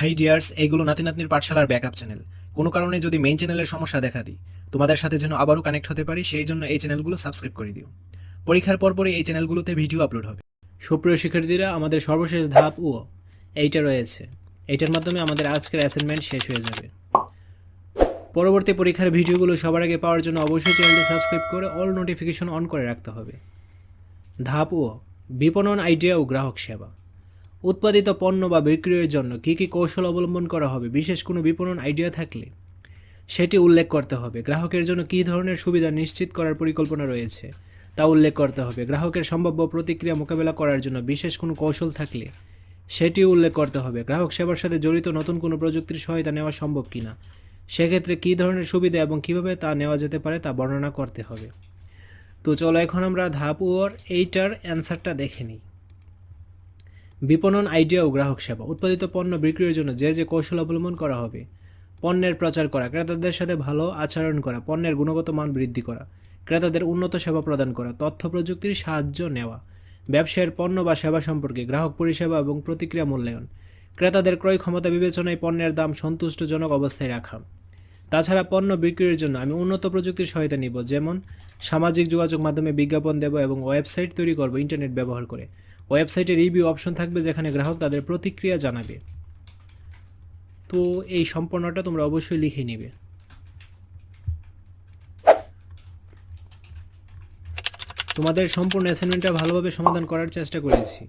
High dears এইগুলো নাতি নাতনির পাঠশালার ব্যাকআপ চ্যানেল। কোনো কারণে যদি মেইন চ্যানেলের সমস্যা দেখা দিই, তোমাদের সাথে যেন আবারও কানেক্ট হতে পারি, সেই জন্য এই চ্যানেলগুলো সাবস্ক্রাইব করে দিও। পরীক্ষার পরপরই এই চ্যানেলগুলোতে ভিডিও আপলোড হবে। সুপ্রিয় শিক্ষার্থীরা, আমাদের সর্বশেষ ধাপ ও, এইটা রয়েছে। এইটার মাধ্যমে আমাদের আজকের অ্যাসাইনমেন্ট শেষ হয়ে যাবে। পরবর্তী পরীক্ষার ভিডিওগুলো সবার আগে পাওয়ার জন্য অবশ্যই চ্যানেলটি সাবস্ক্রাইব করে অল নোটিফিকেশন অন করে রাখতে হবে। ধাপ ও, বিপণন আইডিয়া ও গ্রাহক সেবা। উৎপাদিত পণ্য বা বিক্রয়ের জন্য কী কী কৌশল অবলম্বন করা হবে? বিশেষ কোনো বিপণন আইডিয়া থাকলে সেটি উল্লেখ করতে হবে। গ্রাহকের জন্য কী ধরনের সুবিধা নিশ্চিত করার পরিকল্পনা রয়েছে তা উল্লেখ করতে হবে। গ্রাহকের সম্ভাব্য প্রতিক্রিয়া মোকাবেলা করার জন্য বিশেষ কোনো কৌশল থাকলে সেটি উল্লেখ করতে হবে। গ্রাহক সেবার সাথে জড়িত নতুন কোনো প্রযুক্তির সহায়তা নেওয়া সম্ভব কিনা? সেক্ষেত্রে কী ধরনের সুবিধা এবং কীভাবে তা নেওয়া যেতে পারে তা বর্ণনা করতে হবে। তো চলো এখন আমরা ধাপ ওর এইটার অ্যান্সারটা দেখে নিই। বিপণন আইডিয়া ও গ্রাহক সেবা, উৎপাদিত পণ্য বিক্রির জন্য যে যে কৌশল অবলম্বন করা হবে, পণ্যের প্রচার করা, ক্রেতাদের সাথে ভালো আচরণ করা, পণ্যের গুণগত মান বৃদ্ধি করা, ক্রেতাদের উন্নত সেবা প্রদান করা, তথ্য প্রযুক্তির সাহায্য নেওয়া, ব্যবসায়ের পণ্য বা সেবা সম্পর্কে গ্রাহক পরিষেবা এবং প্রতিক্রিয়া মূল্যায়ন, ক্রেতাদের ক্রয় ক্ষমতা বিবেচনায় পণ্যের দাম সন্তুষ্টজনক অবস্থায় রাখা। তাছাড়া পণ্য বিক্রির জন্য আমি উন্নত প্রযুক্তির সহায়তা নিব, যেমন সামাজিক যোগাযোগ মাধ্যমে বিজ্ঞাপন দেব এবং ওয়েবসাইট তৈরি করব ইন্টারনেট ব্যবহার করে। ওয়েবসাইটে রিভিউ অপশন থাকবে যেখানে গ্রাহক তাদের প্রতিক্রিয়া জানাবে। তো এই সম্পূর্ণটা তোমরা অবশ্যই লিখে নিবে। তোমাদের সম্পূর্ণ অ্যাসাইনমেন্টটা ভালোভাবে সমাধান করার চেষ্টা করেছি।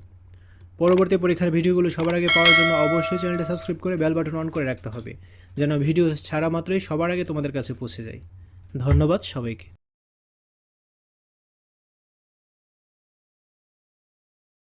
পরবর্তী পরীক্ষার ভিডিওগুলো সবার আগে পাওয়ার জন্য অবশ্যই চ্যানেলটি সাবস্ক্রাইব করে বেল বাটন অন করে রাখতে হবে, যেন ভিডিও ছাড়া মাত্রই সবার আগে তোমাদের কাছে পৌঁছে যায়। ধন্যবাদ সবাইকে।